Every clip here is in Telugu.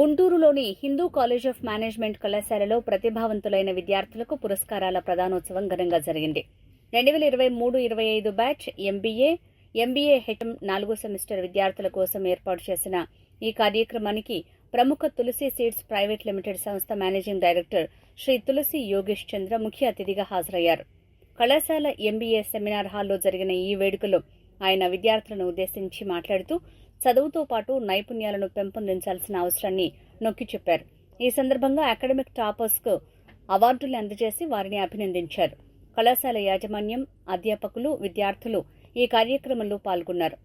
గుంటూరులోని హిందూ కాలేజ్ ఆఫ్ మేనేజ్మెంట్ కళాశాలలో ప్రతిభావంతులైన విద్యార్థులకు పురస్కారాల ప్రదానోత్సవం ఘనంగా జరిగింది. రెండు వేల ఇరవై మూడు ఇరవై ఐదు బ్యాచ్ ఎంబీఏ ఎంబీఏ హెచ్ఎం నాలుగో సెమిస్టర్ విద్యార్థుల కోసం ఏర్పాటు చేసిన ఈ కార్యక్రమానికి ప్రముఖ తులసి సీడ్స్ ప్రైవేట్ లిమిటెడ్ సంస్థ మేనేజింగ్ డైరెక్టర్ శ్రీ తులసి యోగేష్ చంద్ర ముఖ్య అతిథిగా హాజరయ్యారు. కళాశాల ఎంబీఏ సెమినార్ హాల్లో జరిగిన ఈ వేడుకలో ఆయన విద్యార్థులను ఉద్దేశించి మాట్లాడుతూ చదువుతో పాటు నైపుణ్యాలను పెంపొందించాల్సిన అవసరాన్ని నొక్కి చెప్పారు. ఈ సందర్భంగా అకాడమిక్ టాపర్స్కు అవార్డులు అందజేసి వారిని అభినందించారు. కళాశాల యాజమాన్యం అధ్యాపకులు విద్యార్థులు ఈ కార్యక్రమంలో పాల్గొన్నారు.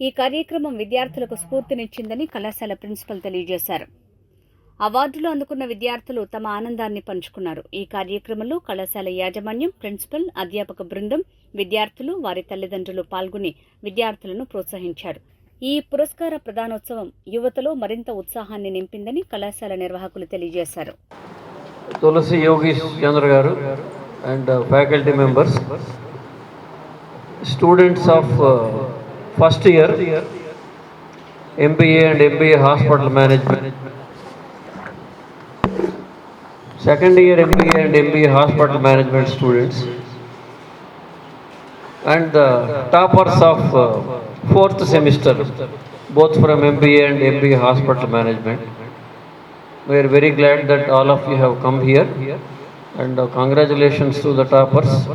ఈ కార్యక్రమం విద్యార్థులకు స్ఫూర్తినిచ్చిందని కళాశాల ప్రిన్సిపల్ తెలియజేశారు. అవార్డులు అందుకున్న విద్యార్థులు తమ ఆనందాన్ని పంచుకున్నారు. ఈ కార్యక్రమంలో కళాశాల యాజమాన్యం ప్రిన్సిపల్ అధ్యాపక బృందం విద్యార్థులు వారి తల్లిదండ్రులు పాల్గొని విద్యార్థులను ప్రోత్సహించారు. ఈ పురస్కార ప్రదానోత్సవం యువతలో మరింత ఉత్సాహాన్ని నింపిందని కళాశాల నిర్వాహకులు తెలియజేశారు. Tulasi Yogish Chandra garu and faculty members students of first year MBA and MBA hospital management second year MBA and MBA hospital management students and the toppers of uh, fourth semester, both from MBA and MBA Hospital Management. We are very glad that all of you have come here and uh, congratulations to the toppers.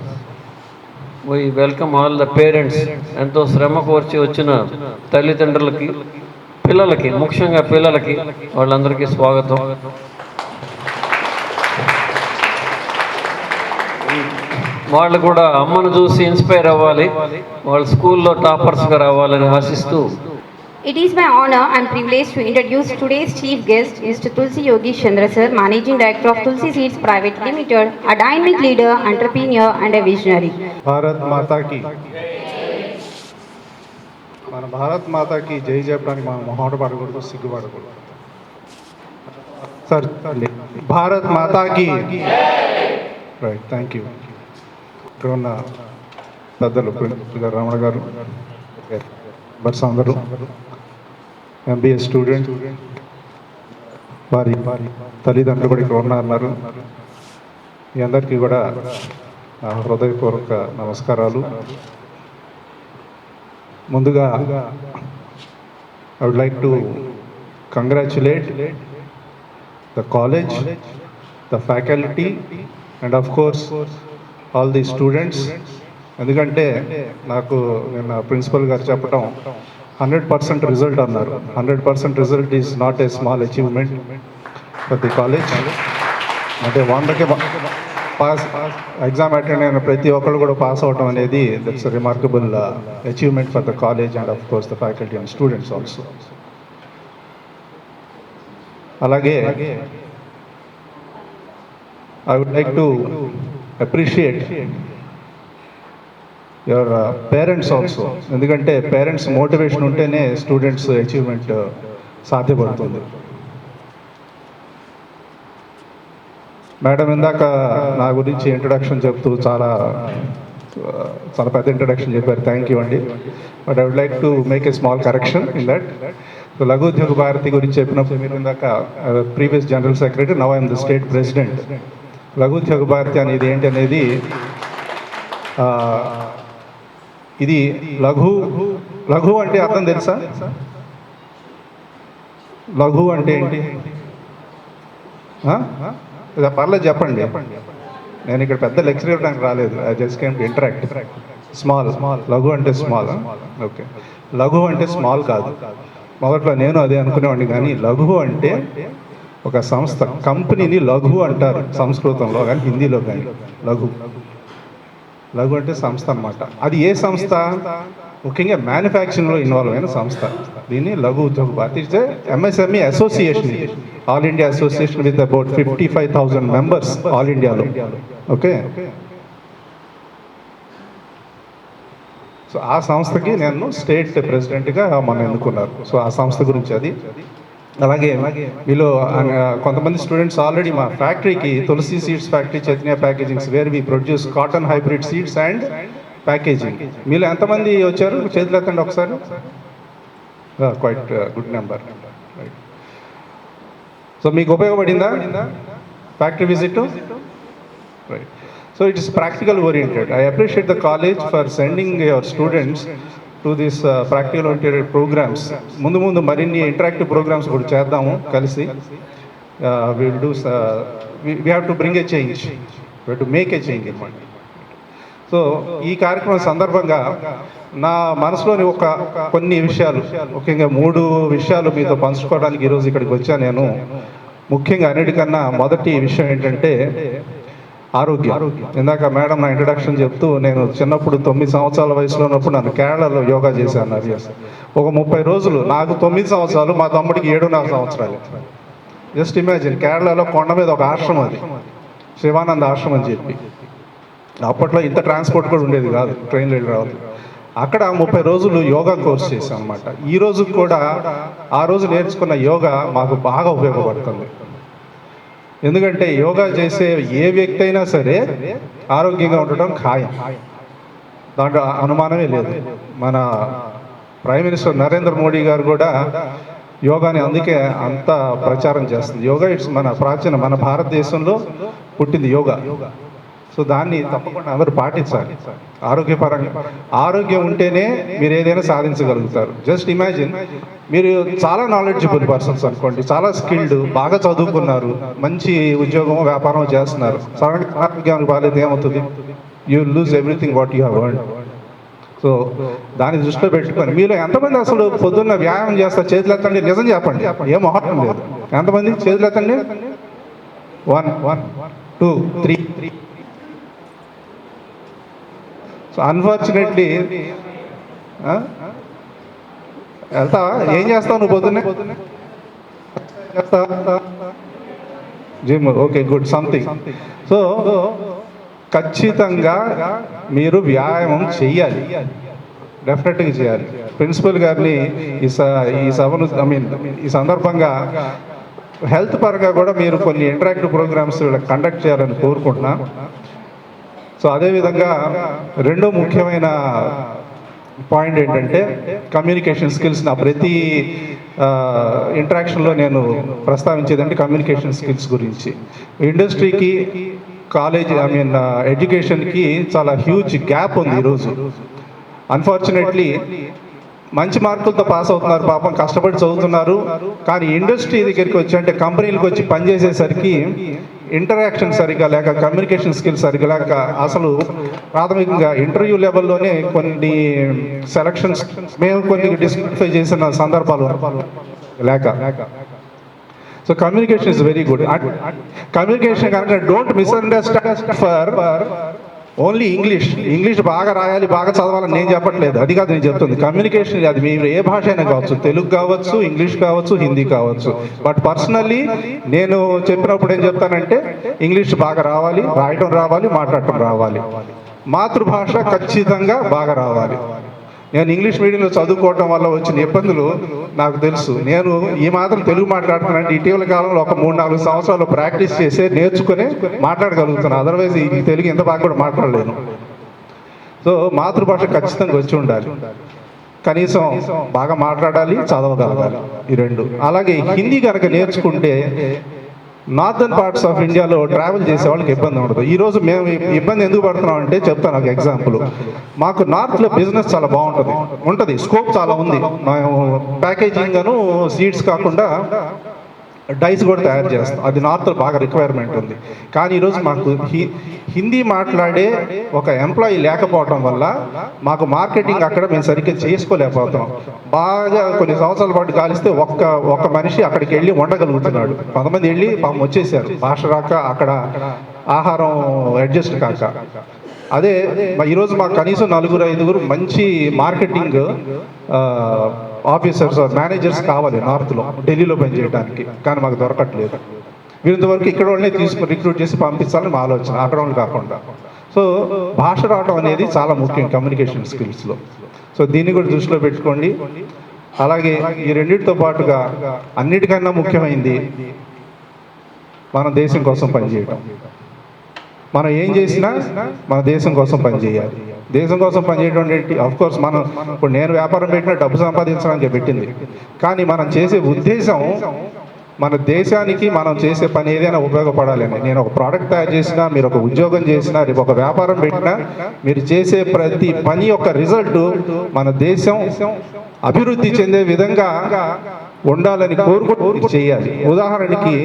We welcome all the parents ఎంతో శ్రమ కోర్చి వచ్చిన తల్లిదండ్రులకి పిల్లలకి ముఖ్యంగా పిల్లలకి వాళ్ళందరికీ స్వాగతం వాళ్ళు కూడా అమ్మను చూసి ఇన్స్పైర్ అవ్వాలి వాళ్ళ స్కూల్లో టాపర్స్గా రావాలని ఆశిస్తూ It is my honor and privilege to introduce today's chief guest, Mr. Tulsi Yogi Chandra sir, Managing Director of Tulsi Seeds Private Limited, a dynamic leader, entrepreneur and a visionary. Bharat మాతాకి మన భారత్ మాతాకి జై చెప్పడానికి మనం మొహమాట పడకూడదు సిగ్గుపడకూడదు సార్ భారత్ మాతాకి రైట్ థ్యాంక్ యూ ఇక్కడ ఉన్న పెద్దలు ప్రిన్సిపల్ గారు రమణ గారు బర్స్ అందరూ ఎంబీఏ స్టూడెంట్ వారి వారి తల్లిదండ్రులు కూడా ఇక్కడ ఉన్నారు మీ అందరికీ కూడా నా హృదయపూర్వక నమస్కారాలు. ముందుగా I would like to congratulate the college the faculty and of course all the students ఎందుకంటే నాకు నిన్న ప్రిన్సిపల్ గారు చెప్పడం హండ్రెడ్ పర్సెంట్ రిజల్ట్ అన్నారు. Hundred percent result is not a small achievement for the college. అంటే వందకి పాస్ ఎగ్జామ్ అటెండ్ అయిన ప్రతి ఒక్కరు కూడా పాస్ అవడం అనేది that's remarkable achievement for the college and of course the faculty and students also అలాగే I would like to appreciate your parents also ఎందుకంటే పేరెంట్స్ మోటివేషన్ ఉంటేనే స్టూడెంట్స్ అచీవ్మెంట్ uh, సాధ్యపడుతుంది. మేడం ఇందాక నా గురించి ఇంట్రడక్షన్ చెప్తూ చాలా uh, చాలా పెద్ద ఇంట్రడక్షన్ చెప్పారు. థ్యాంక్ యూ అండి. But I would like to make a small correction in that Laghu Udyog Bharati గురించి చెప్పినప్పుడు మీరు ఇందాక previous general secretary now I'm the state president Laghu చగుభారతి అనేది ఏంటి అనేది ఇది లఘు లఘు అంటే అర్థం తెలుసా? లఘు అంటే ఏంటి? ఆ? పర్లేదు చెప్పండి. నేను ఇక్కడ పెద్ద లెక్చర్ ఇవ్వడానికి రాలేదు. I just came interact small small లఘు అంటే స్మాల్ ఓకే లఘు అంటే స్మాల్ కాదు. మొదట్లో నేను అదే అనుకునేవాడిని కానీ లఘు అంటే ఒక సంస్థ కంపెనీని లఘు అంటారు సంస్కృతంలో కానీ హిందీలో కానీ. లఘు. లఘు అంటే సంస్థ అనమాట అది ఏ సంస్థ? ముఖ్యంగా మ్యానుఫ్యాక్చరింగ్లో ఇన్వాల్వ్ అయిన సంస్థ. దీన్ని Laghu Udyog Bharati. It's MSME association all India association with about fifty five thousand members all ఇండియాలో ఓకే సో ఆ సంస్థకి నేను స్టేట్ ప్రెసిడెంట్గా మన ఎన్నుకున్నారు. సో ఆ సంస్థ గురించి అది. అలాగే మీలో కొంతమంది స్టూడెంట్స్ ఆల్రెడీ మా ఫ్యాక్టరీకి Tulasi seeds factory Chaitanya packagings where we produce cotton hybrid seeds and packaging మీలో ఎంతమంది వచ్చారు? చేతులు ఎత్తండి ఒకసారి. క్వైట్ గుడ్ నెంబర్ సో మీకు ఉపయోగపడిందా? Factory visit right so it is practical oriented I appreciate the college for sending your students to this practical oriented programs ముందు ముందు మరిన్ని ఇంటరాక్టివ్ ప్రోగ్రామ్స్ కూడా చేద్దాము కలిసి. Will do we have to bring a change we to make a change అనమాట సో ఈ కార్యక్రమం సందర్భంగా నా మనసులోని ఒక కొన్ని విషయాలు ముఖ్యంగా మూడు విషయాలు మీతో పంచుకోవడానికి ఈరోజు ఇక్కడికి వచ్చాను నేను. ముఖ్యంగా అన్నిటికన్నా మొదటి విషయం ఏంటంటే ఆరోగ్యం. ఇందాక మేడం నా ఇంట్రడక్షన్ చెప్తూ నేను చిన్నప్పుడు తొమ్మిది సంవత్సరాల వయసులో ఉన్నప్పుడు నన్ను కేరళలో యోగా చేశాను అది ఒక ముప్పై రోజులు నాకు తొమ్మిది సంవత్సరాలు మా తమ్ముడికి ఏడున్నర సంవత్సరాలు. జస్ట్ ఇమాజిన్ కేరళలో కొండ మీద ఒక ఆశ్రమం అది. శివానంద ఆశ్రమం అని చెప్పి. అప్పట్లో ఇంత ట్రాన్స్పోర్ట్ కూడా ఉండేది కాదు ట్రైన్లో వెళ్ళి రావాలి అక్కడ ముప్పై రోజులు యోగా కోర్స్ చేశాం అనమాట ఈ రోజు కూడా ఆ రోజు నేర్చుకున్న యోగా మాకు బాగా ఉపయోగపడుతుంది. ఎందుకంటే యోగా చేసే ఏ వ్యక్తి అయినా సరే ఆరోగ్యంగా ఉండటం ఖాయం. దాంట్లో అనుమానమే లేదు. మన ప్రైమ్ మినిస్టర్ నరేంద్ర మోడీ గారు కూడా యోగాని అందుకే అంత ప్రచారం చేస్తుంది. యోగా ఇట్స్ మన ప్రాచీన మన భారతదేశంలో పుట్టింది యోగా. సో దాన్ని తప్పకుండా అందరూ పాటించాలి. ఆరోగ్యపరంగా. ఆరోగ్యం ఉంటేనే మీరు ఏదైనా సాధించగలుగుతారు. జస్ట్ ఇమాజిన్ మీరు చాలా నాలెడ్జబుల్ పర్సన్స్ అనుకోండి. చాలా స్కిల్డ్ బాగా చదువుకున్నారు. మంచి ఉద్యోగం వ్యాపారం చేస్తున్నారు. సడన్ ఆరోగ్యానికి బాగాలేదు ఏమవుతుంది? You lose everything what you have so దాన్ని దృష్టిలో పెట్టుకొని మీలో ఎంతమంది అసలు పొద్దున్న వ్యాయామం చేస్తారు చేతులు ఎత్తండి? నిజం చెప్పండి. ఏం మొహటం లేదు. ఎంతమంది చేతులు ఎత్తండి? One one two three three so unfortunately వెళ్తావా? ఏం చేస్తావు నువ్వు పొద్దున్నే? Gym okay good something so ఖచ్చితంగా మీరు వ్యాయామం చెయ్యాలి. డెఫినెట్గా చేయాలి ప్రిన్సిపల్ గారిని ఈ స ఈ సభను ఐ మీన్ ఈ సందర్భంగా హెల్త్ పరంగా కూడా మీరు కొన్ని ఇంటరాక్టివ్ ప్రోగ్రామ్స్ కండక్ట్ చేయాలని కోరుకుంటున్నాను. సో అదేవిధంగా రెండో ముఖ్యమైన పాయింట్ ఏంటంటే కమ్యూనికేషన్ స్కిల్స్ నా ప్రతి ఇంటరాక్షన్లో నేను ప్రస్తావించేదంటే కమ్యూనికేషన్ స్కిల్స్ గురించి. ఇండస్ట్రీకి కాలేజ్ ఐ మీన్ ఎడ్యుకేషన్కి చాలా హ్యూజ్ గ్యాప్ ఉంది ఈరోజు అన్ఫార్చునేట్లీ మంచి మార్కులతో పాస్ అవుతున్నారు పాపం కష్టపడి చదువుతున్నారు కానీ ఇండస్ట్రీ దగ్గరికి వచ్చి అంటే కంపెనీలకు వచ్చి పనిచేసేసరికి ఇంటరాక్షన్ సరిగా లేక కమ్యూనికేషన్ స్కిల్స్ సరిగా లేక అసలు ప్రాథమికంగా ఇంటర్వ్యూ లెవెల్లోనే కొన్ని సెలక్షన్స్ మేము కొన్ని డిస్క్రిఫై చేసిన సందర్భాలు లేక. So communication is very good communication కనుక don't misunderstand for only English English బాగా రాయాలి బాగా చదవాలని నేను చెప్పట్లేదు. అది కాదు నేను చెప్తుంది. కమ్యూనికేషన్ అది మీరు ఏ భాష అయినా కావచ్చు. తెలుగు కావచ్చు ఇంగ్లీష్ కావచ్చు హిందీ కావచ్చు. బట్ పర్సనల్లీ నేను చెప్పినప్పుడు ఏం చెప్తానంటే ఇంగ్లీష్ బాగా రావాలి రాయటం రావాలి మాట్లాడటం రావాలి. మాతృభాష ఖచ్చితంగా బాగా రావాలి. నేను ఇంగ్లీష్ మీడియంలో చదువుకోవటం వల్ల వచ్చిన ఇబ్బందులు నాకు తెలుసు. నేను ఈ మాత్రం తెలుగు మాట్లాడుతున్నానంటే ఇటీవల కాలంలో ఒక మూడు నాలుగు సంవత్సరాలు ప్రాక్టీస్ చేసి నేర్చుకుని మాట్లాడగలుగుతున్నాను అదర్వైజ్ ఈ తెలుగు ఎంత బాగా కూడా మాట్లాడలేను. సో మాతృభాష ఖచ్చితంగా వచ్చి ఉండాలి. కనీసం బాగా మాట్లాడాలి చదవగలగాలి ఈ రెండు. అలాగే హిందీ కనుక నేర్చుకుంటే నార్థన్ పార్ట్స్ ఆఫ్ ఇండియాలో ట్రావెల్ చేసే వాళ్ళకి ఇబ్బంది ఉండదు. ఈరోజు మేము ఇబ్బంది ఎందుకు పడుతున్నాం అంటే చెప్తాను ఒక ఎగ్జాంపుల్ మాకు నార్త్లో బిజినెస్ చాలా బాగుంటుంది. ఉంటుంది. స్కోప్ చాలా ఉంది. మేము ప్యాకేజింగ్ గాను సీడ్స్ కాకుండా డైస్ కూడా తయారు చేస్తాం. అది నార్త్లో బాగా రిక్వైర్మెంట్ ఉంది. కానీ ఈరోజు మాకు హి- హిందీ మాట్లాడే ఒక ఎంప్లాయీ లేకపోవటం వల్ల మాకు మార్కెటింగ్ అక్కడ మేము సరిగ్గా చేసుకోలేకపోతున్నాం. బాగా కొన్ని సంవత్సరాల పాటు కాలిస్తే ఒక్క ఒక్క మనిషి అక్కడికి వెళ్ళి వండగలుగుతున్నాడు. కొంతమంది వెళ్ళి పాపం వచ్చేసారు. భాష రాక అక్కడ ఆహారం అడ్జస్ట్ కాక. అదే ఈరోజు మాకు కనీసం నలుగురు ఐదుగురు మంచి మార్కెటింగ్ ఆఫీసర్స్ మేనేజర్స్ కావాలి నార్త్లో ఢిల్లీలో పనిచేయడానికి కానీ మాకు దొరకట్లేదు. వీరింతవరకు ఇక్కడ వాళ్ళనే తీసుకుని రిక్రూట్ చేసి పంపించాలని మా ఆలోచన అక్కడ వాళ్ళు కాకుండా. సో భాష రావడం అనేది చాలా ముఖ్యం కమ్యూనికేషన్ స్కిల్స్లో సో దీన్ని కూడా దృష్టిలో పెట్టుకోండి. అలాగే ఈ రెండింటితో పాటుగా అన్నిటికన్నా ముఖ్యమైనది మన దేశం కోసం పనిచేయటం మనం ఏం చేసినా మన దేశం కోసం పనిచేయాలి దేశం కోసం పనిచేయటువంటి అఫ్ కోర్స్ మనం ఇప్పుడు నేను వ్యాపారం పెట్టిన డబ్బు సంపాదించడానికి పెట్టింది. కానీ మనం చేసే ఉద్దేశం మన దేశానికి మనం చేసే పని ఏదైనా ఉపయోగపడాలని నేను ఒక ప్రోడక్ట్ తయారు చేసినా మీరు ఒక ఉద్యోగం చేసినా రేపు ఒక వ్యాపారం పెట్టినా మీరు చేసే ప్రతి పని యొక్క రిజల్ట్ మన దేశం అభివృద్ధి చెందే విధంగా ఉండాలని కోరుకుంటూ చేయాలి. ఉదాహరణకి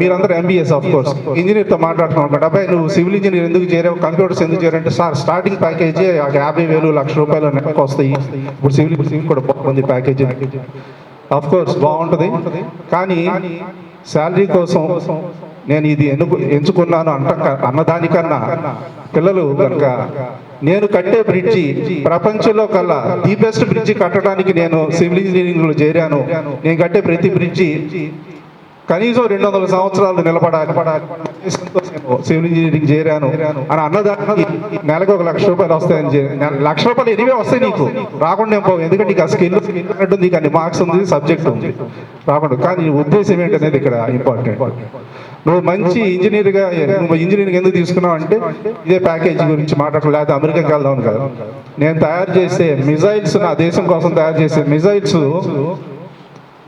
మీరందరూ ఎంబీఎస్ ఆఫ్ కోర్స్ ఇంజనీర్తో మాట్లాడుతున్నాం అనమాట అబ్బాయి నువ్వు సివిల్ ఇంజనీర్ ఎందుకు చేరావు? కంప్యూటర్స్ ఎందుకు చేరంటే సార్ స్టార్టింగ్ ప్యాకేజీ యాభై వేలు లక్ష రూపాయలు నెలకు వస్తాయి. ఇప్పుడు సివిల్ ఇప్పుడు సివిల్ కూడా బాగుంది ప్యాకేజీ. అఫ్ కోర్స్ బాగుంటుంది. కానీ శాలరీ కోసం నేను ఇది ఎన్నుకు ఎంచుకున్నాను అంట అన్నదానికన్నా పిల్లలు కనుక నేను కట్టే బ్రిడ్జి ప్రపంచంలో కల్లా ది బెస్ట్ బ్రిడ్జి కట్టడానికి నేను సివిల్ ఇంజనీరింగ్లో చేరాను. నేను కట్టే ప్రతి బ్రిడ్జి కనీసం రెండు వందల సంవత్సరాలు నిలబడాలి. సివిల్ ఇంజనీరింగ్ చేరాను. అని అన్నదానికి నెలకు ఒక లక్ష రూపాయలు వస్తాయని లక్ష రూపాయలు ఎనివే వస్తాయి నీకు. రాకుండా పోవు ఎందుకంటే నీకు ఆ స్కిల్ ఉంటుంది నీకు అన్ని మార్క్స్ ఉంది సబ్జెక్ట్ ఉంది. రాకుండా కానీ ఉద్దేశం ఏంటనేది ఇక్కడ ఇంపార్టెంట్. నువ్వు మంచి ఇంజనీర్గా నువ్వు ఇంజనీరింగ్ ఎందుకు తీసుకున్నావు అంటే ఇదే ప్యాకేజీ గురించి మాట్లాడలేదు లేకపోతే అమెరికాకి వెళ్దాం కదా. నేను తయారు చేసే మిజైల్స్ నా దేశం కోసం తయారు చేసే మిజైల్స్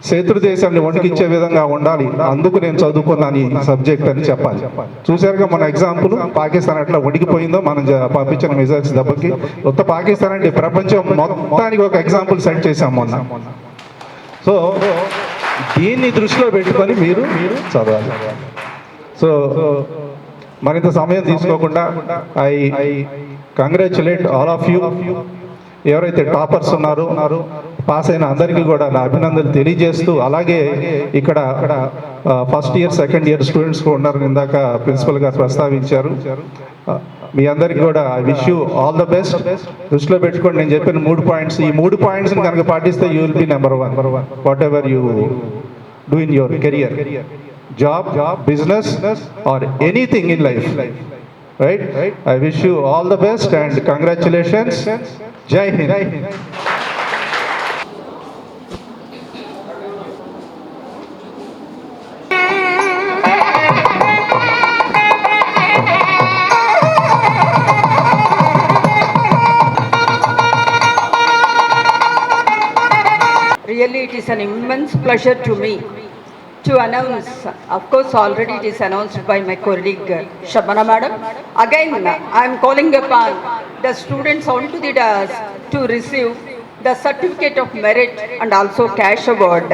శత్రు దేశాన్ని వణికిచ్చే విధంగా ఉండాలి. అందుకు నేను చదువుకున్నాను ఈ సబ్జెక్ట్ అని చెప్పాలి. చూశారుగా మన ఎగ్జాంపుల్ పాకిస్తాన్ ఎట్లా వణికిపోయిందో మనం పంపించిన మిజైల్స్ దెబ్బకి. కొత్త పాకిస్తాన్ అంటే ప్రపంచం మొత్తానికి ఒక ఎగ్జాంపుల్ సెట్ చేశాం మొన్న. సో దీన్ని దృష్టిలో పెట్టుకొని మీరు మీరు చదవాలి. సో మరింత సమయం తీసుకోకుండా I I congratulate all of you ఎవరైతే టాపర్స్ ఉన్నారో పాస్ అయిన అందరికీ కూడా నా అభినందనలు తెలియజేస్తూ అలాగే ఇక్కడ first year second year students ఉన్నారు ఇందాక ప్రిన్సిపల్ గారు ప్రస్తావించారు. మీ అందరికీ కూడా I wish you all the best దృష్టిలో పెట్టుకోండి నేను చెప్పిన మూడు పాయింట్స్ ఈ మూడు పాయింట్స్ కనుక పాటిస్తే you will be number one whatever you do in your career job business or anything in life right I wish you all the best and congratulations Really, it is an immense pleasure to me to announce, of course, already it is announced by my colleague Shabana Madam. Again, I am calling upon the students onto the dais to receive the certificate of merit and also cash award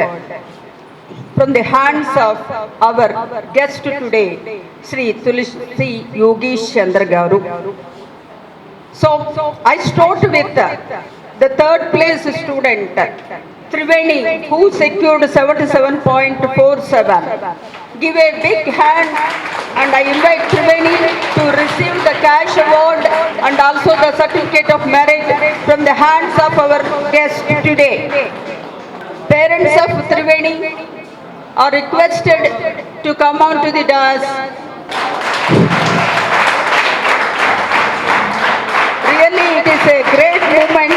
from the hands of our guest today, Sri Tulsi Yogesh Chandra Garu. So I start with the third place student, Triveni, who secured 77.47. Give a big hand and I invite Triveni to receive the cash award and also the certificate of merit from the hands of our guest today. Parents of Triveni are requested to come on to the dais Really, it is a great moment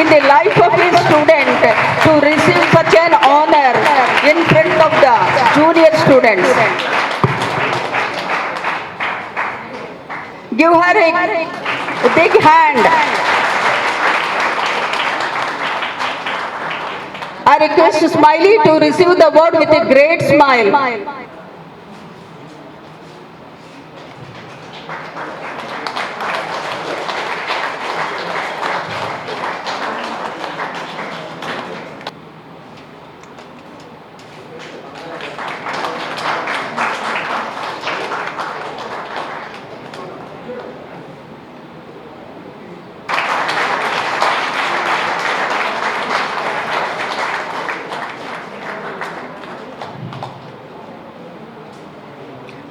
in the life of a student to receive such an honor in front of the junior students. Give her a big hand. I request Smiley to receive the award with a great smile.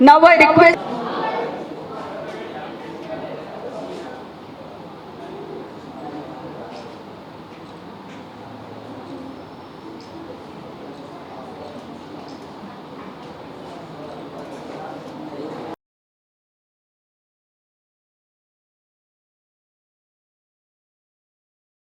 Now I request